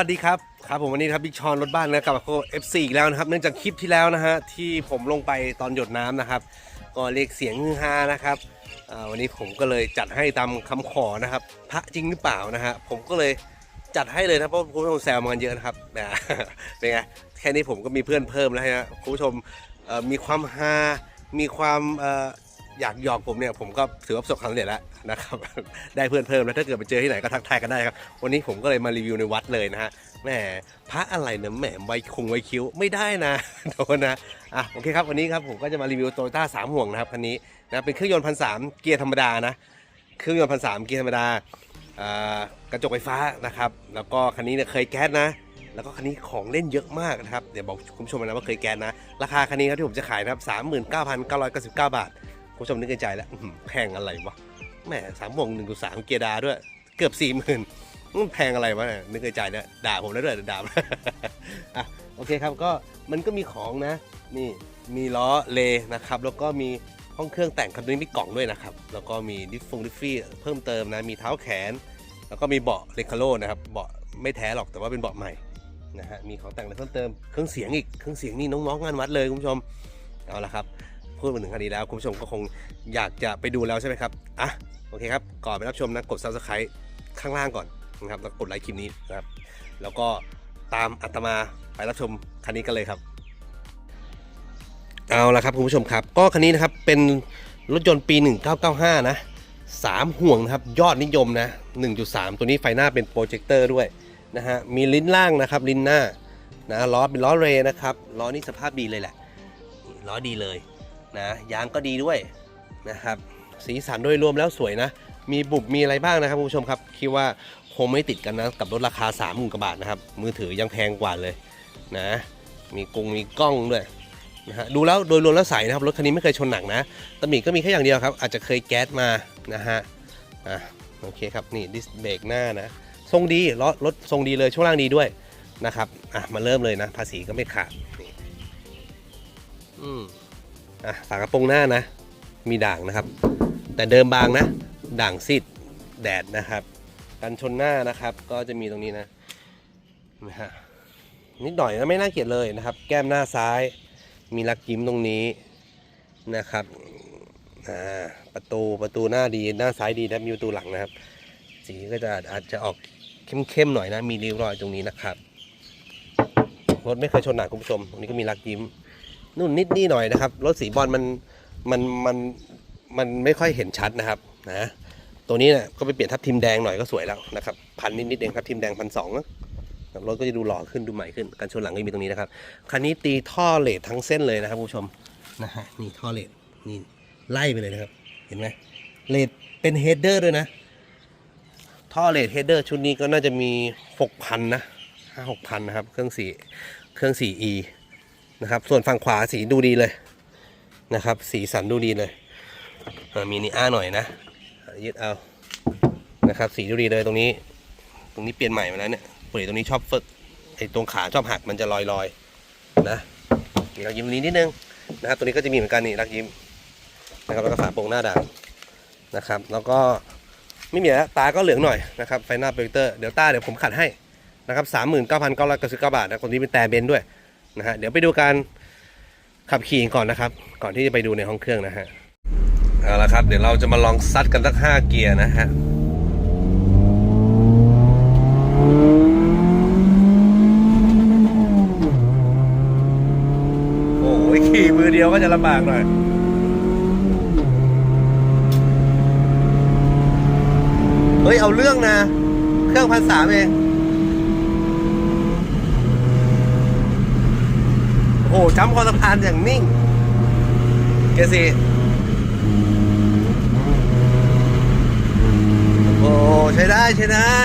วัสดีครับครับผมวันนี้ครับบิ๊กชอนรถบ้านนะกลับมาโค F4 อีกแล้วนะครับเนื่องจากคลิปที่แล้วนะฮะที่ผมลงไปตอนหยดน้ำนะครับ ก็เรียกเสียงฮือฮานะครับวันนี้ผมก็เลยจัดให้ตามคำขอนะครับ พระจริงหรือเปล่านะฮะผมก็เลยจัดให้เลยนะเพราะคุณผู้ชมแซวมากันเยอะนะครับแหมเป็นไงแค่นี้ผมก็มีเพื่อนเพิ่มแล้วฮะคุณผู้ชมมีความฮามีความ อยากยอกผมเนี่ยผมก็ถือว่าประสบความสำเร็จแล้วนะครับ ได้เพื่อนเพิ่มแล้วถ้าเกิดไปเจอที่ไหนก็ทักทายกันได้ครับ วันนี้ผมก็เลยมารีวิวในวัดเลยนะฮะแหมพระอะไรเนี่ยแหมไวคงไวคิ้วไม่ได้นะโดนนะอะโอเคครับวันนี้ครับผมก็จะมารีวิวโตโยต้าสามห่วงนะครับคันนี้นะเป็นเครื่องยนต์พันสามเกียร์ธรรมดานะเครื่องยนต์พันสามเกียร์ธรรมดากระจกไฟฟ้านะครับแล้วก็คันนี้เนี่ยเคยแก๊สนะแล้วก็คันนี้ของเล่นเยอะมากนะครับ เดี๋ยวบอกคุณผู้ชมนะว่าเคยแกนนะ ราคาคันนี้ครับที่ผมจะขายนะครับสามหมื่นเก้าพันเก้าร้อยเก้าสิบเก้าบาท ผู้ชมนึกในใจแล้วแพงอะไรวะแหมสามวงหนึ่งจุดสามเกียร์ดาด้วย เกือบสี่หมื่นแพงอะไรวะนึกในใจเนี่ยด่าผมแล้วด้วยด่าอะโอเคครับก็มันก็มีของนะนี่มีล้อเลนะครับ แล้วก็มีห้องเครื่องแต่งครับนี้มีกล่องด้วยนะครับ แล้วก็มีดิฟฟงดิฟฟี่เพิ่มเติมนะมีเท้าแขน แล้วก็มีเบาะเลคาโลนะครับเบาะไม่แท้หรอกแต่ว่าเป็นเบาะใหม่นะฮะมีของแต่งอะไรเพิ่มเติมเครื่องเสียงอีกเครื่องเสียงนี่น้องๆงานวัดเลยคุณผู้ชมเอาละครับ พูดมาถึงคดีแล้ว คุณผู้ชมก็คงอยากจะไปดูแล้วใช่ไหมครับอะโอเคครับ ก่อนไปรับชมนะกด subscribe ข้างล่างก่อนนะครับแล้วกดไลค์คลิปนี้นะครับ แล้วก็ตามอัตมาไปรับชมคันนี้กันเลยครับ เอาละครับคุณผู้ชมครับ ก็คันนี้นะครับเป็นรถยนต์ปี 1995 นะสามห่วงนะครับยอดนิยมนะ 1.3 ตัวนี้ไฟหน้าเป็นโปรเจคเตอร์ด้วยนะฮะมีลิ้นล่างนะครับลิ้นหน้านะล้อเป็นล้อเรนะครับล้อนี่สภาพดีเลยแหละล้อดีเลย นะยางก็ดีด้วยนะครับ สีสันโดยรวมแล้วสวยนะ มีบุบมีอะไรบ้างนะครับคุณผู้ชมครับ คิดว่าคงไม่ติดกันนะกับรถราคา3 0 0 0 0กว่าบาทนะครับ มือถือยังแพงกว่าเลยนะมีกงมีกล้องด้วยนะฮะดูแล้วโดยรวมแล้วใสนะครับรถคันนี้ไม่เคยชนหนักนะตำหนิก็มีแค่อย่างเดียวครับ อาจจะเคยแก๊สมานะฮะอะโอเคครับนี่ดิสเบรกหน้านะทรงดีรถรถทรงดีเลยช่วงล่างดีด้วยนะครับอะมาเริ่มเลยนะ ภาษีก็ไม่ขาดนี่อืม อะฝากระโปรงหน้านะ มีด่างนะครับ แต่เดิมบางนะ ด่างซีดแดดนะครับกันชนหน้านะครับ ก็จะมีตรงนี้นะนไหมฮะนิดหน่อยนะไม่น่าเกลียดเลยนะครับ แก้มหน้าซ้าย มีรักยิ้มตรงนี้นะครับอ่าประตูประตูหน้าดีหน้าซ้ายดีนะมีประตูหลังนะครับ สีก็จะอาจจะออกเข้มๆหน่อยนะ มีริ้วรอยตรงนี้นะครับรถไม่เคยชนหนักคุณผู้ชมตรงนี้ก็มีรักยิ้ม นู่นนิดนี่หน่อยนะครับรถสีบอลมันมันมันมันไม่ค่อยเห็นชัดนะครับนะตัวนี้เนี่ยก็ไปเปลี่ยนทับทิมแดงหน่อยก็สวยแล้วนะครับพันนิดๆเองครับทิมแดงพันสองรถก็จะดูหล่อขึ้นดูใหม่ขึ้นการชนหลังก็มีตรงนี้นะครับคันนี้ตีท่อเลททั้งเส้นเลยนะครับผู้ชมนะฮะนี่ท่อเลทนี่ไล่ไปเลยนะครับ เห็นไหมเลทเป็นเฮดเดอร์ด้วยนะ ท่อเลดเฮดเดอร์ชุดนี้ก็น่าจะมี6,000นนะห้าหกพันนะครับ เครื่องสีเครื่อง 4E นะครับ ส่วนฝั่งขวาสีดูดีเลยนะครับ สีสันดูดีเลยเมีนีอ้าหน่อยนะยึดเอานะครับ สีดูดีเลยตรงนี้ ตรงนี้เปลี่ยนใหม่มาแล้วเนี่ยปลี่ยตรงนี้ชอบฟึกไอ้ตรงขาชอบหักมันจะลอยลอยนะมีรักยิ้มนี้นิดนึงนะครับ ตัวนี้ก็จะมีเหมือนกันนี่รักยิ้มนะครับแล้วก็ฝาโปรงหน้าด่างนะครับ แล้วก็ไม่มีแล้วตาก็เหลืองหน่อยนะครับไฟหน้าโปรเจคเตอร์เดี๋ยวตาเดี๋ยวผมขัดให้นะครับสามหมื่นเก้าพันเก้าร้อยเก้าสิบเก้าบาทนะคนนี้เป็นแต่เบนด้วย นะฮะเดี๋ยวไปดูการขับขี่ก่อนนะครับ ก่อนที่จะไปดูในห้องเครื่องนะฮะเอาละครับ เดี๋ยวเราจะมาลองซัดกันสักห้าเกียร์นะฮะโอ้ยขี่มือเดียวก็จะลำบากหน่อยเฮ้ย เอาเรื่องนะ เครื่องพันสามเอง โอ้โหจำคอสะพานอย่างนิ่งเกสีโอ้ใช้ได้ใช้ได้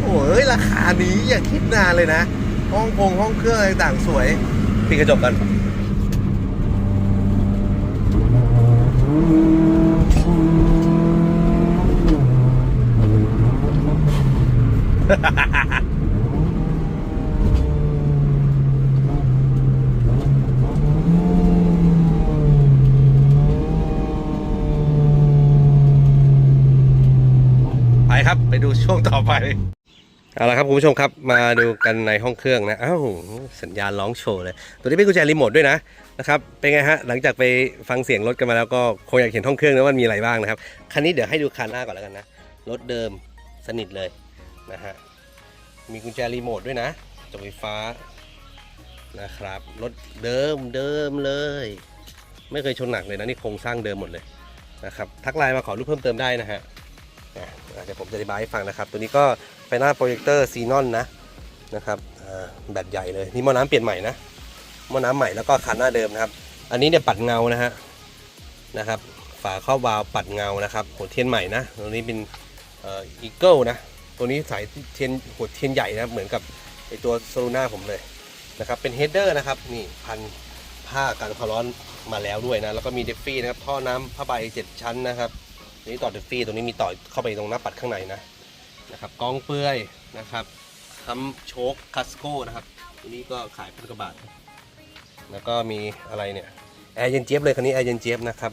โอ้ยราคานี้อย่าคิดนานเลยนะ ห้องคงห้องเครื่องอะไรต่างสวยปิดกระจกกันไปครับ ไปดูช่วงต่อไปเอาละครับคุณผู้ชมครับมาดูกันในห้องเครื่องนะอ้าวสัญญาณร้องโชว์เลย ตัวนี้เป็นกุญแจรีโมทด้วยนะนะครับเป็นไงฮะหลังจากไปฟังเสียงรถกันมาแล้วก็คงอยากเห็นห้องเครื่องนะว่ามันมีอะไรบ้างนะครับคันนี้เดี๋ยวให้ดูคันหน้าก่อนแล้วกันนะรถเดิมสนิทเลยนะฮะมีกุญแจรีโมทด้วยนะจอไฟฟ้านะครับรถเดิมเดิมเลย ไม่เคยชนหนักเลยนะนี่โครงสร้างเดิมหมดเลยนะครับทักไลน์มาขอรูปเพิ่มเติมได้นะฮะ เดี๋ยวผมจะอธิบายให้ฟังนะครับ ตัวนี้ก็ไฟหน้าโปรเจคเตอร์ซีนอนนะนะครับแบตใหญ่เลยนี่หม้อน้ำเปลี่ยนใหม่นะหม้อน้ำใหม่แล้วก็คันหน้าเดิมนะครับ อันนี้เนี่ยปัดเงานะฮะนะครับ ฝาครอบวาล์วปัดเงานะครับหัวเทียนใหม่นะตัวนี้เป็นอีเกิลนะตัวนี้สายเทียนหัวเทียนใหญ่นะเหมือนกับไอตัวโซลูน่าผมเลยนะครับเป็นเฮดเดอร์นะครับนี่พันผ้ากันความร้อนมาแล้วด้วยนะแล้วก็มีเดฟฟี่นะครับท่อน้ำผ้าใบเจ็ดชั้นนะครับ นี้ต่อเดฟฟี่ตัวนี้มีต่อเข้าไปตรงหน้าปัดข้างในนะนะครับกองเปื่อยนะครับทำโชคคัสโก้นะครับตัวนี้ก็ขายพันกว่าบาท แล้วก็มีอะไรเนี่ยแอร์เย็นเจี๊ยบเลยคันนี้แอร์เย็นเจี๊ยบนะครับ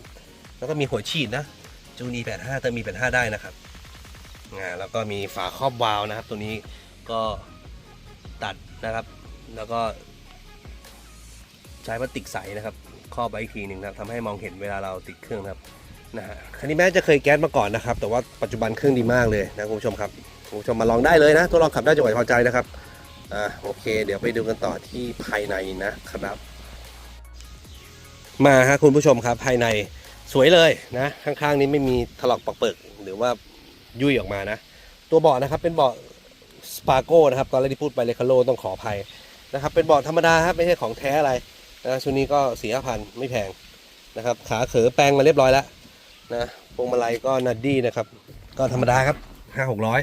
แล้วก็มีหัวฉีดนะจูนี85เติมมี85ได้นะครับอ่าแล้วก็มีฝาครอบวาล์วนะครับ ตัวนี้ก็ตัดนะครับ แล้วก็ ใช้พลาสติกใสนะครับครอบไว้อีกทีหนึ่งนะครับทำให้มองเห็นเวลาเราติดเครื่องนะครับ นะฮะคันนี้แม้จะเคยแก๊สมาก่อนนะครับ แต่ว่าปัจจุบันเครื่องดีมากเลยนะคุณผู้ชมครับคุณผู้ชมมาลองได้เลยนะทดลองขับได้จังหวัดพอใจนะครับอ่าโอเค เดี๋ยวไปดูกันต่อที่ภายในนะครับ มาฮะคุณผู้ชมครับภายในสวยเลยนะ ข้างๆนี้ไม่มีถลอกปอกเปิกหรือว่ายุ่ยออกมานะ ตัวเบาะนะครับเป็นเบาะสปาโก้นะครับตอนแรกที่พูดไปเลคาโลต้องขออภัยนะครับเป็นเบาะธรรมดาครับไม่ใช่ของแท้อะไรนะชุดนี้ก็สี่ห้าพันไม่แพงนะครับ ขาเขอแปลงมาเรียบร้อยแล้ว นะพวงมาลัยก็นัดดี้นะครับ ก็ธรรมดาครับห้าหกร้อย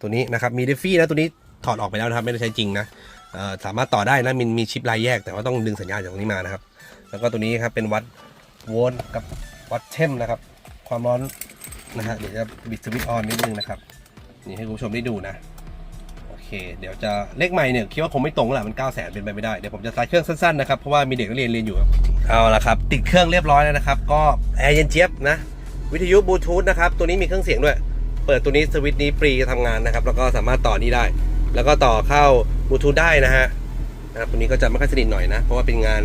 ตัวนี้นะครับมีเดฟฟี่นะตัวนี้ถอดออกไปแล้วนะครับ ไม่ได้ใช้จริงนะสามารถต่อได้นะมีมีชิปลายแยกแต่ว่าต้องดึงสัญญาณจากตรงนี้มานะครับ แล้วก็ตัวนี้ครับเป็นวัดโวลต์กับวัดเทมนะครับ ความร้อนนะฮะเดี๋ยวจะบิดสวิตช์ออนนิดนึงนะครับนี่ให้คุณผู้ชมได้ดูนะ เค เดี๋ยวจะเลขใหม่เนี่ยคิดว่าคงไม่ตรงแหละมัน9 0 0 0 0เป็นไปไม่ได้ เดี๋ยวผมจะสตาร์ทเครื่องสั้นๆนะครับ เพราะว่ามีเด็กนักเรียนเรียนอยู่ เอาละครับ ติดเครื่องเรียบร้อยแล้วนะครับ ก็แอร์เย็นเจี๊ยบนะ วิทยุบลูทูธนะครับ ตัวนี้มีเครื่องเสียงด้วย เปิดตัวนี้สวิตช์นี้ฟรีจะทำงานนะครับ แล้วก็สามารถต่อนี้ได้ แล้วก็ต่อเข้าบลูทูธได้นะฮะนะครับตัวนี้ก็จะไม่ค่อยสนิทหน่อยนะ เพราะว่าเป็นงาน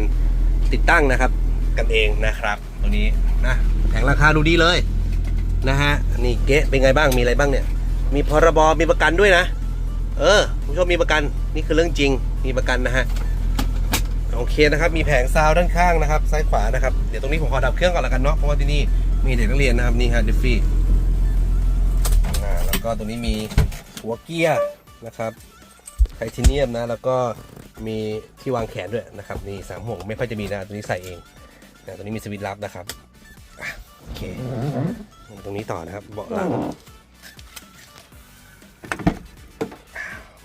ติดตั้งนะครับ กันเองนะครับ ตัวนี้นะแผงราคาดูดีเลยนะฮะนี่เก๊เป็นไงบ้างมีอะไรบ้างเนี่ยมีพรบมีประกันด้วยนะ เออคุณผู้ชมมีประกันนี่คือเรื่องจริงมีประกันนะฮะโอเคนะครับมีแผงซาวด้านข้างนะครับซ้ายขวานะครับเดี๋ยวตรงนี้ผมขอดับเครื่องก่อนละกันเนาะเพราะว่าที่นี่มีเด็กนักเรียนนะครับนี่ฮะดิฟฟี่แล้วก็ตรงนี้มีหัวเกียร์นะครับไทเทเนียมนะแล้วก็มีที่วางแขนด้วยนะครับนี่สามห่วงไม่ค่อยจะมีนะตัวนี้ใส่เองนะตัวนี้มีสวิตช์ลับนะครับโอเคตรงนี้ต่อนะครับเบาะหลัง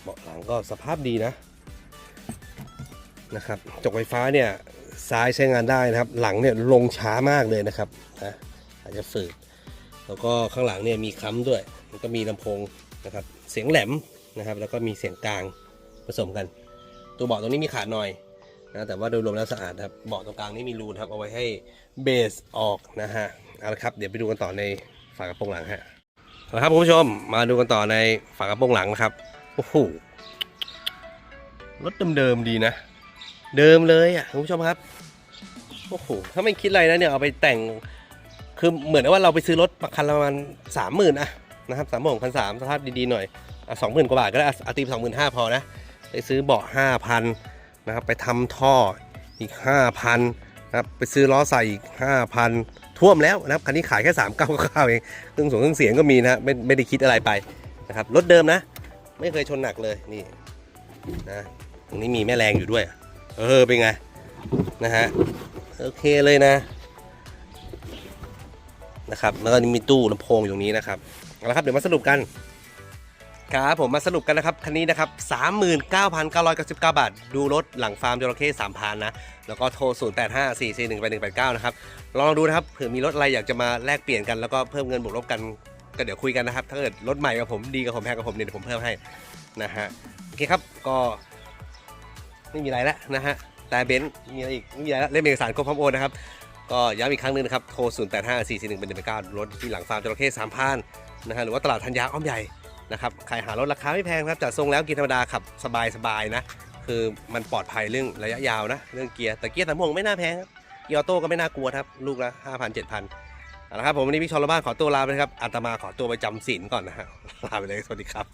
เบาะหลังก็สภาพดีนะนะครับจกไฟฟ้าเนี่ยซ้ายใช้งานได้นะครับ หลังเนี่ยลงช้ามากเลยนะครับนะอาจจะฝืดแล้วก็ข้างหลังเนี่ยมีค้ำด้วย มันก็มีลำโพงนะครับเสียงแหลมนะครับ แล้วก็มีเสียงกลางผสมกัน ตัวเบาะตรงนี้มีขาดหน่อยนะแต่ว่าโดยรวมแล้วสะอาดครับเบาะตรงกลางนี่มีรูนะครับเอาไว้ให้เบสออกนะฮะเอาละครับเดี๋ยวไปดูกันต่อในฝากระโปรงหลังฮะเอาละครับคุณผู้ชมมาดูกันต่อในฝากระโปรงหลังนะครับ โอ้โห รถเดิมๆดีนะ เดิมเลยอะคุณผู้ชมครับ โอ้โห ถ้าไม่คิดอะไรนะเนี่ยเอาไปแต่ง คือเหมือนว่าเราไปซื้อรถประคันละประมาณสามหมื่นอะนะครับสามหมื่นพันสามสภาพดีๆหน่อยสองหมื่นกว่าบาทก็ได้อาตีสองหมื่นห้าพอนะ ไปซื้อเบาะห้าพันนะครับ ไปทำท่ออีกห้าพันนะครับ ไปซื้อล้อใส่อีกห้าพันท่วมแล้วนะครับ คันนี้ขายแค่สามเก้าเก้าเองเครื่องส่งเครื่องเสียงก็มีนะไม่ไม่ได้คิดอะไรไปนะครับ รถเดิมนะ ไม่เคยชนหนักเลยนี่นะตรงนี้มีแม่แรงอยู่ด้วย เออเป็นไงนะฮะโอเคเลยนะนะครับแล้วก็มีตู้ลำโพงอยู่นี้นะครับเอาละครับเดี๋ยวมาสรุปกันครับผมมาสรุปกันนะครับคันนี้นะครับ 39,999 บาท ดูรถหลังฟาร์มจระเข้3,000นะ แล้วก็โทร 0854418189 นะครับ ลองดูนะครับเผื่อมีรถอะไรอยากจะมาแลกเปลี่ยนกันแล้วก็เพิ่มเงินบวกลบกัน ก็เดี๋ยวคุยกันนะครับถ้าเกิดรถใหม่กับผมดีกับผมแพงกับผมเนี่ยเดี๋ยวผมเพิ่มให้นะฮะโอเคครับก็ไม่มีอะไรแล้วนะฮะแต่เบนซ์มีอะไรอีกไม่มีอะไรแล้วเล่มเอกสารครบพร้อมโอนนะครับก็ย้ำอีกครั้งหนึ่งนะครับโทร 0 8 5 4 4 1 1 9 9รถที่หลังฟาร์มจระเข้สามพันนะฮะหรือว่าตลาดธัญญาอ้อมใหญ่นะครับใครหารถราคาไม่แพงครับจัดทรงแล้วกินธรรมดาขับสบายสบายนะคือมันปลอดภัยเรื่องระยะยาวนะ เรื่องเกียร์แต่เกียร์สามวงไม่น่าแพงเกียร์ออโต้ก็ไม่น่ากลัวครับลูกละห้าพันเจ็ดพ เอาละครับผมวันนี้พี่ชลบ้านขอตัวลาไปครับอาตมาขอตัวไปจำศีลก่อนนะฮะลาไปเลยสวัสดีครับ